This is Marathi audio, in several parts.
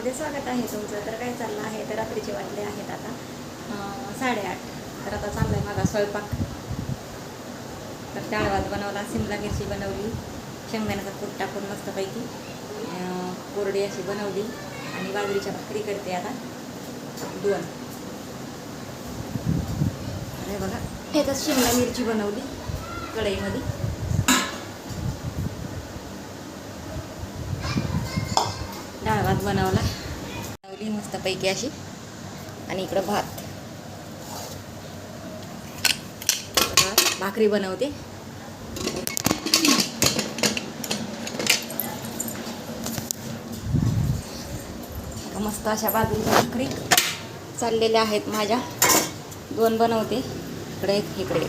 ब्लॉगमध्ये स्वागत आहे तुमचं. तर काय चाललं आहे? तर रात्रीचे वाटले आहेत आता. साडेआठ. तर आता चाललं आहे माझा स्वयंपाक. तर डाळ बनवला सिमला मिरची बनवली शेंगदाण्याचा कूट टाकून मस्तपैकी. कोरडी अशी बनवली आणि बाजरीच्या भाकरी करते आता. दोन. अरे बघा. याच्यात शिमला मिरची बनवली कढईमध्ये. भात बनवला बनवली मस्तपैकी अशी. आणि इकडं भात. भाकरी बनवते. मस्त अशा बाजरीच्या भाकरी चाललेल्या आहेत माझ्या. दोन बनवते. इकडे एक इकडे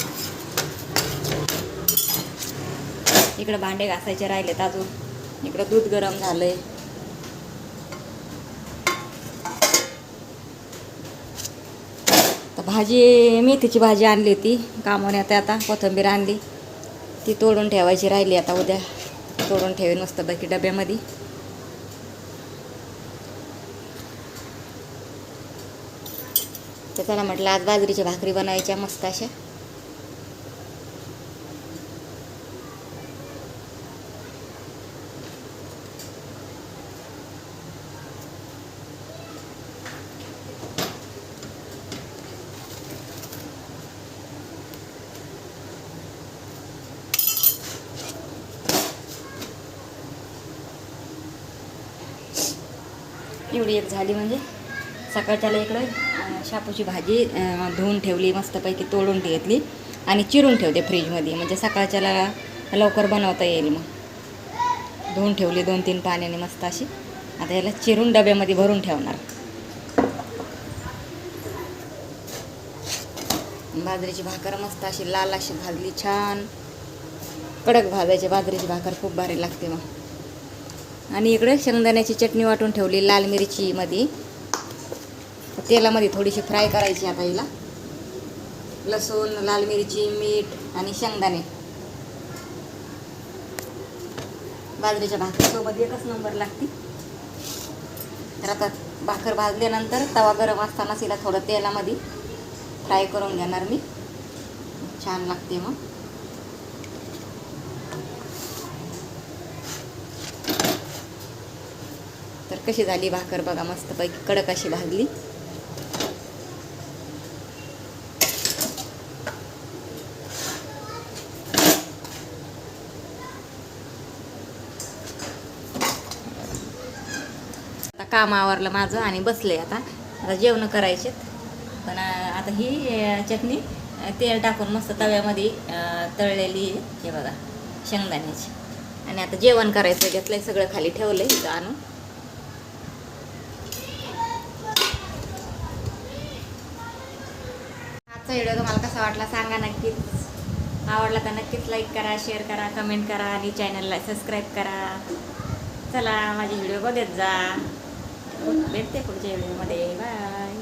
इकडं भांडे घासायचे राहिलेत अजून. इकडं दूध गरम झालंय. आहे भाजी मेथीची भाजी आणली होती कामाने आता कोथिंबीर आणली. ती तोडून ठेवायची राहिली आता उद्या. तोडून ठेवेन मस्तपैकी डब्यामध्ये. तर त्याला म्हटलं आज बाजरीच्या भाकरी बनवायच्या मस्त अशा. एवढी एक झाली म्हणजे सकाळच्याला इकडं शापूची भाजी धुवून ठेवली मस्तपैकी तोडून घेतली आणि चिरून ठेवते फ्रीजमध्ये. म्हणजे सकाळच्याला लवकर बनवता येईल मग. धुवून ठेवली दोन तीन पाण्याने मस्त अशी. आता याला चिरून डब्यामध्ये भरून ठेवणार. बाजरीची भाकर मस्त अशी लाल अशी भाजली छान. कडक भाजायची बाजरीची भाकर खूप भारी लागते मग. आणि इकडे शेंगदाण्याची चटणी वाटून ठेवली लाल मिरचीमध्ये तेलामध्ये थोडीशी फ्राय करायची आता हिला. लसूण लाल मिरची मीठ आणि शेंगदाणे. बाजरीच्या भाकरीसोबत एकच नंबर लागते. तर आता भाकर भाजल्यानंतर तवा गरम असताना तिला थोडं तेलामध्ये फ्राय करून घेणार मी. छान लागते मग. कशी झाली भाकर बघा मस्तपैकी कडक अशी भाजली. आता काम आवरलं माझं आणि बसले आता. आता जेवण करायचे पण आता ही चटणी तेल टाकून मस्त तव्यामध्ये तळलेली आहे. हे बघा शेंगदाण्याची. आणि आता जेवण करायचं घेतलंय सगळं खाली ठेवलंय इथं आणून. आजचा व्हिडिओ तुम्हाला कसा वाटला सांगा नक्कीच. आवडला तर नक्कीच लाईक करा शेअर करा कमेंट करा आणि चॅनलला सबस्क्राईब करा. चला माझे व्हिडिओ बघत जा. भेटते पुढच्या व्हिडिओमध्ये बाय